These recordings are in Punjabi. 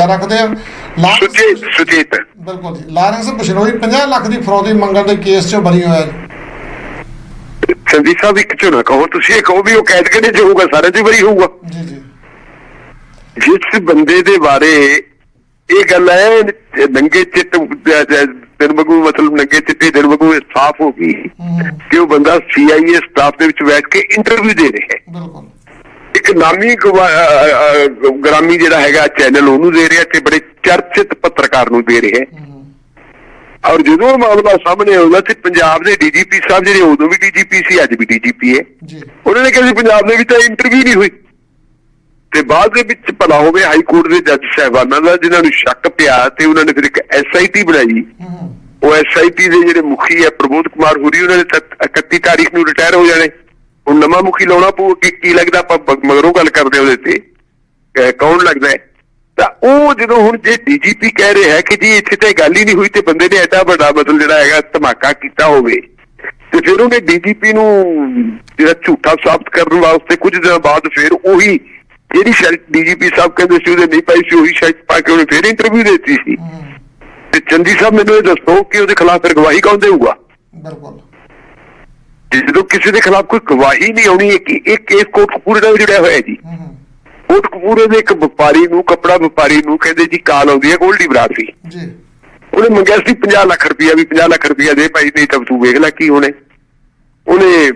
ਨਿਗਾਹ ਰੱਖਦੇ ਆ। ਲਾਰੈਂਸ ਸੁਚੇਤ ਸੁਚੇਤ ਬਿਲਕੁਲ ਜੀ। ਲਾਰੈਂਸ ਬਿਸ਼ਨੋਈ 50 ਲੱਖ ਦੀ ਫਰੌਦੀ ਮੰਗਣ ਦੇ ਕੇਸ 'ਚ ਬਰੀ ਹੋਇਆ ਜੀ। ਸੰਦੀਪ ਸਾਹਿਬ ਇੱਕ ਚੋਂ ਨਾ ਕਹੋ। ਤੁਸੀਂ ਇਹ ਕਹੋ ਵੀ ਉਹ ਕੈਦ ਕਿਹੜੇ ਚ ਹੋਊਗਾ? ਸਾਰੇ ਚ ਬਰੀ ਹੋਊਗਾ। ਜੀ ਜੀ। ਜਿਸ ਬੰਦੇ ਦੇ ਬਾਰੇ ਇਹ ਗੱਲ ਹੈ ਨੰਗੇ ਚਿੱਟ ਦਿਨ ਬਗੂ ਮਤਲਬ ਨੰਗੇ ਚਿੱਟੇ ਦਿਨ ਬਗੂ ਸਾਫ਼ ਹੋ ਗਈ। ਕਿ ਉਹ ਬੰਦਾ CIA ਸਟਾਫ ਦੇ ਵਿੱਚ ਬੈਠ ਕੇ ਇੰਟਰਵਿਊ ਦੇ ਰਿਹਾ ਹੈ। ਬਿਲਕੁਲ। ਇੱਕ ਨਾਮੀ ਗ੍ਰਾਮੀ ਜਿਹੜਾ ਹੈਗਾ ਚੈਨਲ ਉਹਨੂੰ ਦੇ ਰਿਹਾ ਤੇ ਬੜੇ ਚਰਚਿਤ ਪੱਤਰਕਾਰ ਨੂੰ ਦੇ ਰਿਹਾ। ਔਰ ਜਦੋਂ ਮਾਮਲਾ ਸਾਹਮਣੇ ਆਉਂਦਾ ਤੇ ਪੰਜਾਬ ਦੇ ਡੀਜੀਪੀ ਸਾਹਿਬ ਜਿਹੜੇ ਉਦੋਂ ਵੀ ਡੀਜੀਪੀ ਸੀ ਅੱਜ ਵੀ ਡੀਜੀਪੀ ਹੈ। ਜੀ। ਉਹਨਾਂ ਨੇ ਕਿਹਾ ਸੀ ਪੰਜਾਬ ਦੇ ਵਿੱਚ ਤਾਂ ਇੰਟਰਵਿਊ ਨਹੀਂ ਹੋਈ। ਤੇ ਬਾਅਦ ਦੇ ਵਿੱਚ ਭਲਾ ਹੋਵੇ ਹਾਈ ਕੋਰਟ ਦੇ ਜੱਜ ਸਾਹਿਬਾਨਾਂ ਦਾ ਜਿਨ੍ਹਾਂ ਨੂੰ ਸ਼ੱਕ ਪਿਆ ਤੇ ਉਹਨਾਂ ਨੇ ਫਿਰ ਇੱਕ ਐਸਆਈਟੀ ਬਣਾਈ। ਉਹ ਐਸਆਈਟੀ ਦੇ ਜਿਹੜੇ ਮੁਖੀ ਹੈ ਪ੍ਰਬੋਧ ਕੁਮਾਰ ਹੋਰੀ ਉਹਨਾਂ ਨੇ ਤਾਂ 31 ਤਾਰੀਖ ਨੂੰ ਰਿਟਾਇਰ ਹੋ ਜਾਣੇ। ਹੁਣ ਨਵਾਂ ਮੁਖੀ ਲਾਉਣਾ ਪਊ ਕਿ ਕੀ ਲੱਗਦਾ ਆਪਾਂ ਮਗਰੋਂ ਗੱਲ ਕਰਦੇ ਉਹਦੇ ਤੇ ਕੌਣ ਲੱਗਦਾ ਤਾਂ ਉਹ ਜਦੋਂ ਹੁਣ ਜੇ ਡੀਜੀਪੀ ਕਹਿ ਰਿਹਾ ਹੈ ਕਿ ਜੀ ਇੱਥੇ ਤਾਂ ਗੱਲ ਹੀ ਨਹੀਂ ਹੋਈ ਤੇ ਬੰਦੇ ਨੇ ਐਡਾ ਵੱਡਾ ਮਤਲਬ ਜਿਹੜਾ ਹੈਗਾ ਧਮਾਕਾ ਕੀਤਾ ਹੋਵੇ ਤੇ ਫਿਰ ਉਹਨੇ ਡੀਜੀਪੀ ਨੂੰ ਜਿਹੜਾ ਝੂਠਾ ਸਾਬਤ ਕਰਨ ਵਾਸਤੇ ਕੁਝ ਦਿਨ ਬਾਅਦ ਫਿਰ ਉਹੀ ਜਿਹੜੀ ਸ਼ਰਤ ਡੀਜੀਪੀ ਸਾਹਿਬ ਕਹਿੰਦੇ ਸੀ ਉਹਦੇ ਨਹੀਂ ਪਾਈ ਸੀ ਉਹੀ ਸ਼ਰਤ ਪਾ ਕੇ ਉਹਨੇ ਫਿਰ ਇੰਟਰਵਿਊ ਦਿੱਤੀ ਸੀ। ਤੇ ਚੰਦੀ ਸਾਹਿਬ ਮੈਨੂੰ ਇਹ ਦੱਸੋ ਕਿ ਉਹਦੇ ਖਿਲਾਫ ਫਿਰ ਗਵਾਹੀ ਕੌਣ ਦੇਊਗਾ? ਬਿਲਕੁਲ। ਜਦੋਂ ਕਿਸੇ ਦੇ ਖਿਲਾਫ ਕੋਈ ਗਵਾਹੀ ਨਹੀਂ ਆਉਣੀ ਹੈ ਕਿ ਇਹ ਕੇਸ ਕੋਰਟ ਕਪੂਰੇ ਨਾਲ ਜੁੜਿਆ ਹੋਇਆ ਹੈ ਜੀ। ਹੂੰ ਹੂੰ। ਕੋਰਟ ਕਪੂਰੇ ਦੇ ਇੱਕ ਵਪਾਰੀ ਨੂੰ ਕਪੜਾ ਵਪਾਰੀ ਨੂੰ ਕਹਿੰਦੇ ਜੀ ਕਾਲ ਆਉਂਦੀ ਹੈ ਗੋਲਡੀ ਬਰਾਸੀ ਜੀ। ਉਹਨੇ ਮੰਗਿਆ ਸੀ 50 ਲੱਖ ਰੁਪਇਆ ਵੀ 50 ਲੱਖ ਰੁਪਇਆ ਦੇ ਭਾਈ ਨਹੀਂ ਤਾਂ ਤੂੰ ਵੇਖ ਲੈ ਕੀ ਹੋਣੇ ਉਹਨੇ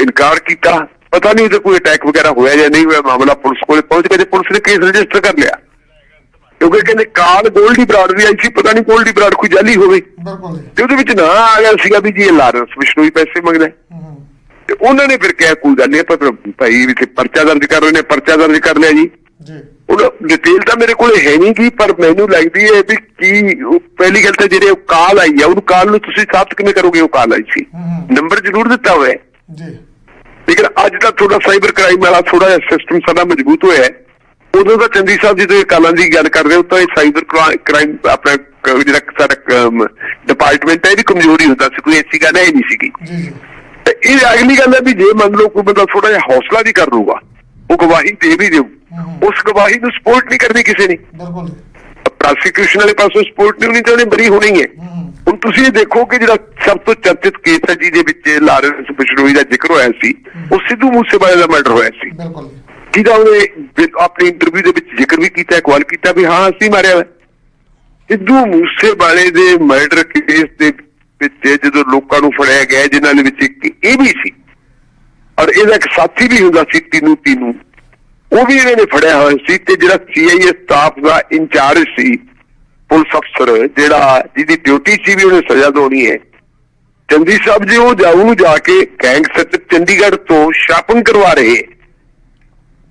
ਇਨਕਾਰ ਕੀਤਾ। ਪਤਾ ਨਹੀਂ ਉਹਦੇ ਕੋਈ ਅਟੈਕ ਵਗੈਰਾ ਹੋਇਆ ਜਾਂ ਨਹੀਂ ਹੋਇਆ ਮਾਮਲਾ ਪੁਲਿਸ ਕੋਲੇ ਪਹੁੰਚ ਕੇ ਤੇ ਪੁਲਿਸ ਨੇ ਕੇਸ ਰਜਿਸਟਰ ਕਰ ਲਿਆ। ਕਿਉਂਕਿ ਕਹਿੰਦੇ ਕਾਲ ਗੋਲਡੀ ਬਰਾੜ ਦੀ ਆਈ ਸੀ ਪਤਾ ਨਹੀਂ ਗੋਲਡੀ ਬਰਾੜ ਕੋਈ ਜਾਲੀ ਹੋਵੇ। ਬਿਲਕੁਲ ਤੇ ਉਹਦੇ ਵਿੱਚ ਨਾ ਆ ਗਿਆ ਸੀਗਾ ਵੀ ਜੀ ਇਹ ਲਾਰੈਂਸ ਬਿਸ਼ਨੋਈ ਪੈਸੇ ਮੰਗਦਾ। ਹੈ। ਹੂੰ। ਹੂੰ ਤੇ ਉਹਨਾਂ ਨੇ ਫਿਰ ਕਿਹਾ ਕੋਈ ਗੱਲ ਨਹੀਂ ਆਪਾਂ ਫਿਰ ਭਾਈ ਵੀ ਤੇ ਪਰਚਾ ਦਰਜ ਕਰ ਰਹੇ ਨੇ ਪਰਚਾ ਦਰਜ ਕਰ ਲਿਆ ਜੀ। ਜੀ। ਉਹ ਡਿਟੇਲ ਤਾਂ ਮੇਰੇ ਕੋਲ ਹੈ ਨਹੀਂ ਜੀ ਪਰ ਮੈਨੂੰ ਲੱਗਦੀ ਹੈ ਵੀ ਕੀ ਪਹਿਲੀ ਗੱਲ ਤਾਂ ਜਿਹੜੇ ਉਹ ਕਾਲ ਆਈ ਆ ਉਹਨੂੰ ਕਾਲ ਨੂੰ ਤੁਸੀਂ ਸਾਬਤ ਕਿਵੇਂ ਕਰੋਗੇ ਉਹ ਕਾਲ ਆਈ ਸੀ। ਹੂੰ ਨੰਬਰ ਜ਼ਰੂਰ ਦਿੱਤਾ ਹੋਇਆ ਹੈ। ਜੀ। ਲੇਕਿਨ ਅੱਜ ਤਾਂ ਥੋੜਾ ਸਾਈਬਰ ਕ੍ਰਾਈਮ ਵਾਲਾ ਥੋੜਾ ਜਿਹਾ ਸਿਸਟਮ ਸਾਡਾ ਮਜ਼ਬੂਤ ਹੋਇਆ ਹੈ। ਉਦੋਂ ਤਾਂ ਚੰਦੀ ਸਾਹਿਬ ਜਦੋਂ ਇਹ ਕਾਲਾਂ ਦੀ ਗੱਲ ਕਰਦੇ ਹੋ ਤਾਂ ਇਹ ਸਾਈਬਰ ਕ੍ਰਾਈਮ ਆਪਣਾ ਜਿਹੜਾ ਸਾਡਾ ਡਿਪਾਰਟਮੈਂਟ ਹੈ ਇਹਦੀ ਕਮਜ਼ੋਰੀ ਹੁੰਦਾ ਸੀ ਕੋਈ ਐਸੀ ਗੱਲ ਹੈ ਨਹੀਂ ਸੀਗੀ। ਜੀ ਜੀ। ਤੇ ਇਹ ਅਗਲੀ ਗੱਲ ਹੈ ਵੀ ਜੇ ਮੰਨ ਲਓ ਕੋਈ ਬੰਦਾ ਥੋੜਾ ਜਿਹਾ ਹੌਸਲਾ ਵੀ ਕਰ ਲੂਗਾ ਉਹ ਗਵਾਹੀ ਦੇ ਵੀ ਦੇਊ ਹਮ। ਉਸ ਗਵਾਹੀ ਨੂੰ ਸਪੋਰਟ ਨਹੀਂ ਕਰਨੀ ਕਿਸੇ ਨੇ। ਬਿਲਕੁਲ। ਪ੍ਰੋਸੀਕਿਊਸ਼ਨ ਵਾਲੇ ਪਾਸੋਂ ਸਪੋਰਟ ਨਹੀਂ ਹੋਣੀ ਤਾਂ ਉਹਨੇ ਬਰੀ ਹੋਣੀ ਹੂੰ। ਹੁਣ ਤੁਸੀਂ ਇਹ ਦੇਖੋ ਕਿ ਜਿਹੜਾ ਸਭ ਤੋਂ ਚਰਚਿਤ ਕੇਸ ਹੈ ਜਿਹਦੇ ਵਿੱਚ ਲਾਰੈਂਸ ਬਿਸ਼ਨੋਈ ਦਾ ਜ਼ਿਕਰ ਹੋਇਆ ਸੀ ਉਹ ਸਿੱਧੂ ਮੂਸੇਵਾਲੇ ਦਾ ਮਰਡਰ ਹੋਇਆ ਸੀ। ਬਿਲਕੁਲ। ਜਿਹਦਾ ਉਹਨੇ ਆਪਣੀ ਇੰਟਰਵਿਊ ਦੇ ਵਿੱਚ ਜ਼ਿਕਰ ਵੀ ਕੀਤਾ ਇਕਵਾਲ ਕੀਤਾ ਵੀ ਹਾਂ ਅਸੀਂ ਮਾਰਿਆ ਸਿੱਧੂ ਮੂਸੇਵਾਲੇ ਦੇ ਮਰਡਰ ਕੇਸ ਦੇ ਵਿੱਚ ਜਦੋਂ ਲੋਕਾਂ ਨੂੰ ਫੜਿਆ ਗਿਆ ਜਿਨ੍ਹਾਂ ਦੇ ਵਿੱਚ ਇੱਕ ਇਹ ਵੀ ਸੀ। ਔਰ ਇਹਦਾ ਇੱਕ ਸਾਥੀ ਵੀ ਹੁੰਦਾ ਸੀ ਤੀਨੂ ਤੀਨੂ ਉਹ ਵੀ ਇਹਨਾਂ ਫੜਿਆ ਹੋਇਆ ਸੀ ਤੇ ਜਿਹੜਾ ਸੀਆਈਏ ਸਟਾਫ ਦਾ ਇੰਚਾਰਜ ਸੀ ਪੁਲਿਸ ਅਫਸਰ ਜਿਹੜਾ ਜਿਹਦੀ ਡਿਊਟੀ ਸੀ ਵੀ ਉਹਨੇ ਸਜ਼ਾ ਦੇਣੀ ਹੈ। ਚੰਦੀ ਸਾਹਿਬ ਜੀ ਉਹ ਜਾਊ ਨੂੰ ਜਾ ਕੇ ਗੈਂਗਸਟਰ ਚੰਡੀਗੜ੍ਹ ਤੋਂ ਸ਼ਾਪਿੰਗ ਕਰਵਾ ਰਹੇ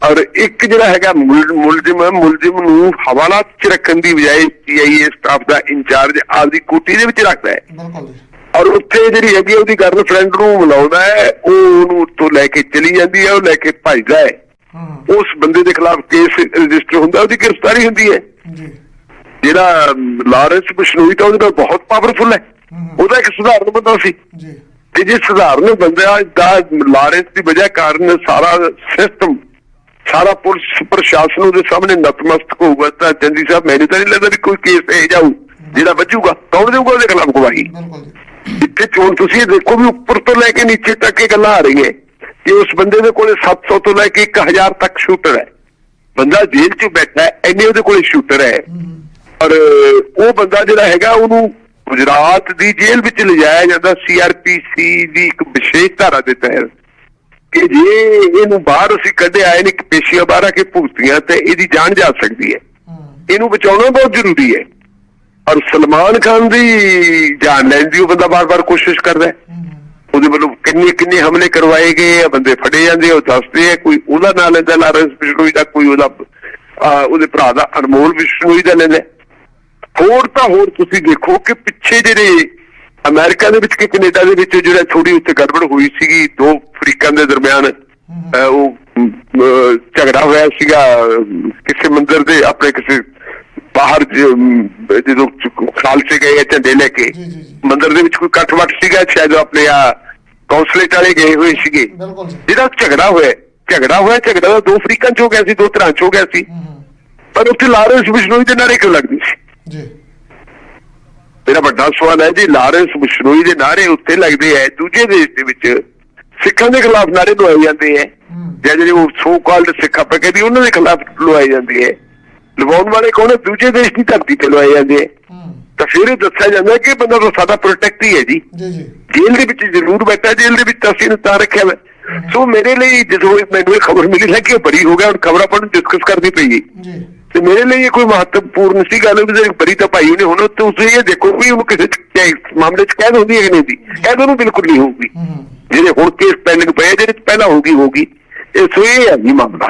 ਔਰ ਇੱਕ ਜਿਹੜਾ ਹੈਗਾ ਮੁਲ- ਮੁਲਜ਼ਮ ਹੈ ਮੁਲਜ਼ਮ ਨੂੰ ਹਵਾਲਾਤ ਚ ਰੱਖਣ ਦੀ ਬਜਾਏ ਸੀਆਈਏ ਸਟਾਫ ਦਾ ਇੰਚਾਰਜ ਆਪਦੀ ਕੋਠੀ ਦੇ ਵਿੱਚ ਰੱਖਦਾ ਹੈ। ਬਿਲਕੁਲ ਔਰ ਉੱਥੇ ਜਿਹੜੀ ਹੈਗੀ ਉਹਦੀ ਗਰਲਫ੍ਰੈਂਡ ਨੂੰ ਮਿਲਾਉਂਦਾ ਹੈ ਉਹ ਉਹਨੂੰ ਉੱਥੋਂ ਲੈ ਕੇ ਚਲੀ ਜਾਂਦੀ ਹੈ ਉਹ ਲੈ ਕੇ ਭੱਜਦਾ ਹੈ। ਹੂੰ। ਉਸ ਬੰਦੇ ਦੇ ਖਿਲਾਫ ਕੇਸ ਰਜਿਸਟਰ ਹੁੰਦਾ ਉਹਦੀ ਗ੍ਰਿਫਤਾਰੀ ਹੁੰਦੀ ਹੈ। ਜੀ। ਜਿਹੜਾ ਲਾਰੈਂਸ ਬਿਸ਼ਨੋਈ ਤਾਂ ਉਹਦੇ ਨਾਲ ਬਹੁਤ ਪਾਵਰਫੁਲ ਹੈ। ਉਹਦਾ ਇੱਕ ਸਧਾਰਨ ਬੰਦਾ ਸੀ। ਜੀ। ਤੇ ਜੇ ਸਧਾਰਨ ਬੰਦਾ ਦਾ ਲਾਰੈਂਸ ਦੀ ਵਜ੍ਹਾ ਕਾਰਨ ਸਾਰਾ ਸਿਸਟਮ ਸਾਰਾ ਪੁਲਿਸ ਪ੍ਰਸ਼ਾਸਨ ਉਹਦੇ ਸਾਹਮਣੇ ਨਤਮਸਤਕ ਹੋਊਗਾ ਤਾਂ ਚੰਦੀ ਸਾਹਿਬ ਮੈਨੂੰ ਤਾਂ ਨਹੀਂ ਲੱਗਦਾ ਵੀ ਕੋਈ ਕੇਸ ਇਹ ਜਾਊ ਜਿਹੜਾ ਵੱਜੂਗਾ। ਕੌਣ ਦੇਊਗਾ ਉਹਦੇ ਖਿਲਾਫ ਗਵਾਹੀ? ਬਿਲਕੁਲ ਜੀ। ਜਿੱਥੇ ਚੋਣ ਤੁਸੀਂ ਦੇਖੋ ਵੀ ਉੱਪਰ ਤੋਂ ਲੈ ਕੇ ਨੀਚੇ ਤੱਕ ਇਹ ਗੱਲਾਂ ਆ ਰਹੀਆਂ। ਕਿ ਉਸ ਬੰਦੇ ਦੇ ਕੋਲੇ 700 ਤੋਂ ਲੈ ਕੇ 1000 ਤੱਕ ਸ਼ੂਟਰ ਹੈ। ਬੰਦਾ ਜੇਲ੍ਹ 'ਚ ਬੈਠਾ ਇੰਨੇ ਉਹਦੇ ਕੋਲੇ ਸ਼ੂਟਰ ਹੂੰ। ਔਰ ਉਹ ਬੰਦਾ ਜਿਹੜਾ ਹੈਗਾ ਉਹਨੂੰ ਗੁਜਰਾਤ ਦੀ ਜੇਲ੍ਹ ਵਿੱਚ ਲਿਜਾਇਆ ਜਾਂਦਾ। ਸੀਆਰਪੀਸੀ ਦੀ ਇੱਕ ਵਿਸ਼ੇਸ਼ ਧਾਰਾ ਦੇ ਤਹਿਤ। ਕਿ ਜੇ ਇਹਨੂੰ ਬਾਹਰ ਅਸੀਂ ਕੱਢਿਆ ਇਹਨੇ ਇੱਕ ਪੇਸ਼ੀਆਂ ਬਾਹਰ ਆ ਕੇ ਭੁਗਤੀਆਂ ਤੇ ਇਹਦੀ ਜਾਨ ਜਾ ਸਕਦੀ ਹੈ। ਇਹਨੂੰ ਬਚਾਉਣਾ ਬਹੁਤ ਜ਼ਰੂਰੀ ਹੈ। ਔਰ ਸਲਮਾਨ ਖਾਨ ਦੀ ਜਾਨ ਲੈਣ ਦੀ ਉਹ ਬੰਦਾ ਬਾਰ-ਬਾਰ ਕੋਸ਼ਿਸ਼ ਕਰਦਾ ਹੈ। ਉਹਦੇ ਵੱਲੋਂ ਕਿੰਨੇ ਕਿੰਨੇ ਹਮਲੇ ਕਰਵਾਏ ਗਏ ਆ ਬੰਦੇ ਫੜੇ ਜਾਂਦੇ ਆ ਉਹ ਦੱਸਦੇ ਆ। ਕੋਈ ਉਹਦਾ ਨਾਂ ਲੈਂਦਾ ਲਾਰੈਂਸ ਬਿਸ਼ਨੋਈ ਦਾ ਕੋਈ ਉਹਦਾ ਉਹਦੇ ਭਰਾ ਦਾ ਅਨਮੋਲ ਬਿਸ਼ਨੋਈ ਦਾ ਲੈਂਦਾ ਹੋਰ ਤਾਂ ਹੋਰ ਤੁਸੀਂ ਦੇਖੋ ਕਿ ਪਿੱਛੇ ਜਿਹੜੇ ਅਮਰੀਕਾ ਦੇ ਵਿੱਚ ਕਿ ਕੈਨੇਡਾ ਦੇ ਵਿੱਚ ਜਿਹੜਾ ਥੋੜੀ ਉੱਤੇ ਗੜਬੜ ਹੋਈ ਸੀਗੀ ਦੋ ਫਰੀਕਾਂ ਦੇ ਦਰਮਿਆਨ ਉਹ ਝਗੜਾ ਹੋਇਆ ਸੀਗਾ ਕਿਸੇ ਮੰਦਿਰ ਦੇ ਆਪਣੇ ਕਿਸੇ ਬਾਹਰ ਜਦੋਂ ਖਾਲਸੇ ਗਏ ਝੰਡੇ ਲੈ ਕੇ। ਮੰਦਿਰ ਦੇ ਵਿੱਚ ਕੋਈ ਇਕੱਠ-ਵੱਠ ਸੀਗਾ ਸ਼ਾਇਦ ਆਪਣੇ ਆ ਕੌਂਸਲੇਟ ਵਾਲੇ ਗਏ ਹੋਏ ਸੀਗੇ। ਜਿਹੜਾ ਝਗੜਾ ਹੋਇਆ ਝਗੜਾ ਹੋਇਆ ਝਗੜਾ ਦੋ ਫਰੀਕਾਂ ਚ ਹੋ ਗਿਆ ਸੀ ਦੋ ਤਰ੍ਹਾਂ ਚ ਹੋ ਗਿਆ ਸੀ। ਪਰ ਉੱਥੇ ਲਾਰੈਂਸ ਬਿਸ਼ਨੋਈ ਦੇ ਨਾਰੇ ਕਿਉਂ ਲੱਗਦੇ ਸੀ? ਜੀ। ਮੇਰਾ ਵੱਡਾ ਸਵਾਲ ਹੈ ਜੀ ਲਾਰੈਂਸ ਬਿਸ਼ਨੋਈ ਦੇ ਨਾਰੇ ਉੱਤੇ ਲੱਗਦੇ ਐ ਦੂਜੇ ਦੇਸ਼ ਦੇ ਵਿੱਚ ਸਿੱਖਾਂ ਦੇ ਖਿਲਾਫ ਨਾਰੇ ਲਵਾਏ ਜਾਂਦੇ ਐ। ਜਾਂ ਜਿਹੜੇ ਉਹ ਸੋ ਕਾਲਡ ਸਿੱਖ ਆਪਾਂ ਕਹਿੰਦੇ ਉਹਨਾਂ ਦੇ ਖਿਲਾਫ ਲਵਾਏ ਜਾਂਦੇ ਐ। ਲਵਾਉਣ ਵਾਲੇ ਕੌਣ ਹੈ? ਦੂਜੇ ਦੇਸ਼ ਦੀ ਧਰਤੀ ਤੇ ਲਵਾਏ ਜਾਂਦੇ ਐ। ਤਾਂ ਫਿਰ ਇਹ ਦੱਸਿਆ ਜਾਂਦਾ ਕਿ ਬੰਦਾ ਤਾਂ ਸਾਡਾ ਪ੍ਰੋਟੈਕਟ ਹੀ ਹੈ ਜੀ। ਜੀ ਜੀ। ਜੇਲ੍ਹ ਦੇ ਵਿੱਚ ਜ਼ਰੂਰ ਬੈਠਾ ਜੇਲ੍ਹ ਦੇ ਵਿੱਚ ਤਾਂ ਅਸੀਂ ਨੇ ਤਾਂ ਰੱਖਿਆ ਵਾ। ਸੋ ਮੇਰੇ ਲਈ ਜਦੋਂ ਮੈਨੂੰ ਇਹ ਖਬਰ ਮਿਲੀ ਕਿ ਉਹ ਬਰੀ ਹੋ ਗਿਆ ਹੁਣ ਖਬਰ ਆਪਾਂ ਨੂੰ ਡਿਸਕਸ ਕਰਨੀ ਪਈ ਜੀ। ਤੇ ਮੇਰੇ ਲਈ ਇਹ ਕੋਈ ਮਹੱਤਵਪੂਰਨ ਸੀ ਗੱਲ ਵੀ ਜੇ ਬਰੀ ਤਾਂ ਭਾਈ ਉਹਨੇ ਹੁਣ ਤੁਸੀਂ ਇਹ ਦੇਖੋ ਵੀ ਉਹਨੂੰ ਕਿਸੇ ਮਾਮਲੇ 'ਚ ਕਹਿ ਹੁੰਦੀ ਹੈ ਕਿ ਨਹੀਂ ਦੀ। ਕਹਿ ਉਹਨੂੰ ਬਿਲਕੁਲ ਨਹੀਂ ਹੋਊਗੀ। ਜਿਹੜੇ ਹੁਣ ਕੇਸ ਪੈਂਡਿੰਗ ਪਏ ਜਿਹੜੇ ਪਹਿਲਾਂ ਹੋਊਗੀ ਹੋਊਗੀ। ਇਹ ਸੋ ਇਹ ਹੈ ਜੀ ਮਾਮਲਾ।